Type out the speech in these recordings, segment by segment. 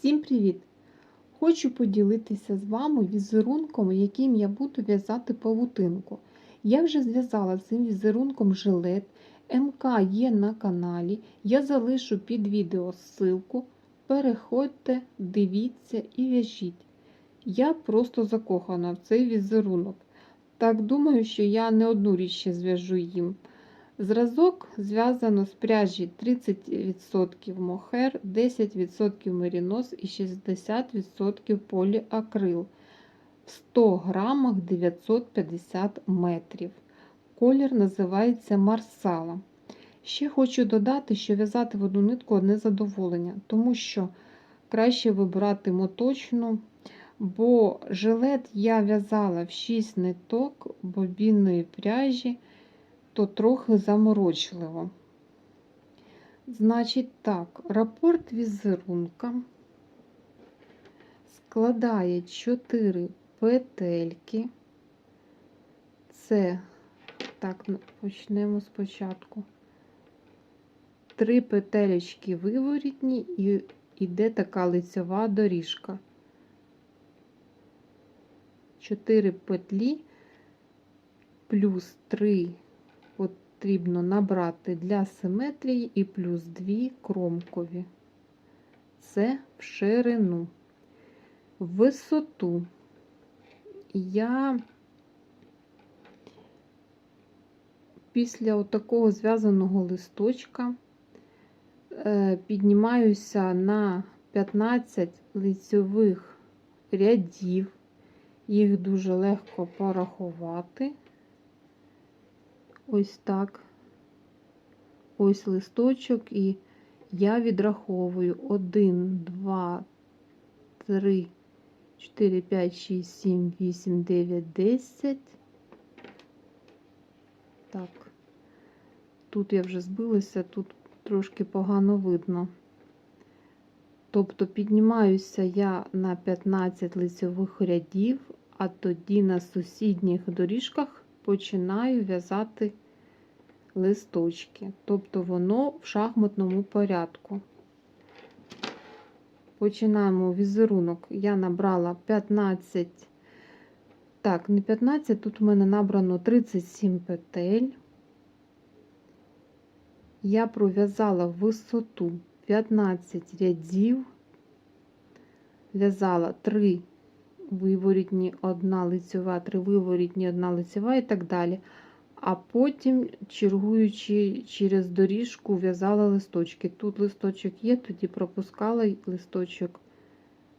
Всім привіт! Хочу поділитися з вами візерунком, яким я буду в'язати павутинку. Я вже зв'язала цим візерунком жилет. МК є на каналі. Я залишу під відео ссылку. Переходьте, дивіться і в'яжіть. Я просто закохана в цей візерунок. Так думаю, що я не одну річ ще зв'яжу їм. Зразок зв'язано з пряжі 30% мохер, 10% мерінос і 60% поліакрил. В 100 грамах 950 метрів. Колір називається Марсала. Ще хочу додати, що в'язати в одну нитку одне задоволення, тому що краще вибирати моточну, бо жилет я в'язала в 6 ниток бобінної пряжі то трохи заморочливо. Значить так, рапорт візерунка складає 4 петельки. Це, так, почнемо спочатку. Три петелечки виворітні і йде така лицьова доріжка. Чотири петлі плюс 3 потрібно набрати для симетрії і плюс 2 кромкові. Це в ширину. Висоту я після такого зв'язаного листочка е, піднімаюся на 15 лицьових рядів, їх дуже легко порахувати. Ось так. Ось листочок, і я відраховую 1, 2, 3, 4, 5, 6, 7, 8, 9, 10. Так, тут я вже збилася, тут трошки погано видно. Тобто піднімаюся я на 15 лицьових рядів, а тоді на сусідніх доріжках починаю в'язати листочки. Тобто воно в шахматному порядку. Починаємо візерунок. Я набрала 15, так, не 15, тут у мене набрано 37 петель. Я пров'язала висоту 15 рядів, в'язала 3 виворітні, одна лицьова, три виворітні, одна лицьова і так далі. А потім, чергуючи через доріжку, в'язала листочки. Тут листочок є, тоді пропускала листочок,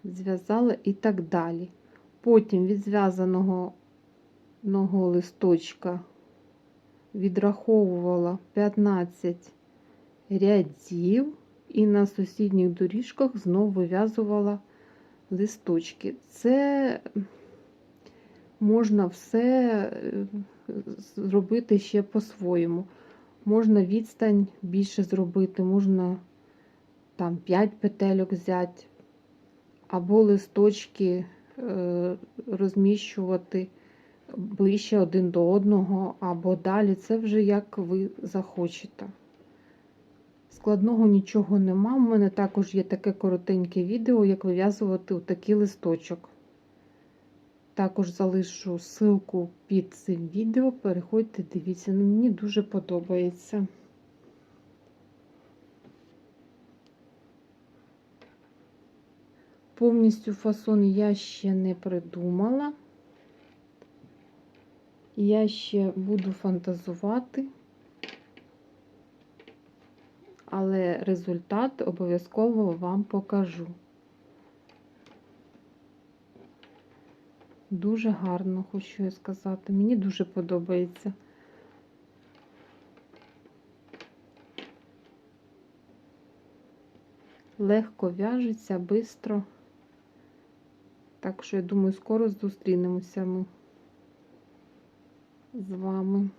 зв'язала і так далі. Потім від зв'язаного листочка відраховувала 15 рядів, і на сусідніх доріжках знову вив'язувала листочки. Це можна все е, зробити ще по-своєму. Можна відстань більше зробити, можна там 5 петельок взяти, або листочки е, розміщувати ближче один до одного, або далі. Це вже як ви захочете. Складного нічого нема. У мене також є таке коротеньке відео, як вив'язувати такий листочок. Також залишу ссылку під цим відео. Переходьте, дивіться, мені дуже подобається. Повністю фасон я ще не придумала. Я ще буду фантазувати але результат обов'язково вам покажу. Дуже гарно, хочу я сказати. Мені дуже подобається. Легко в'яжеться, швидко. Так що, я думаю, скоро зустрінемося ми з вами.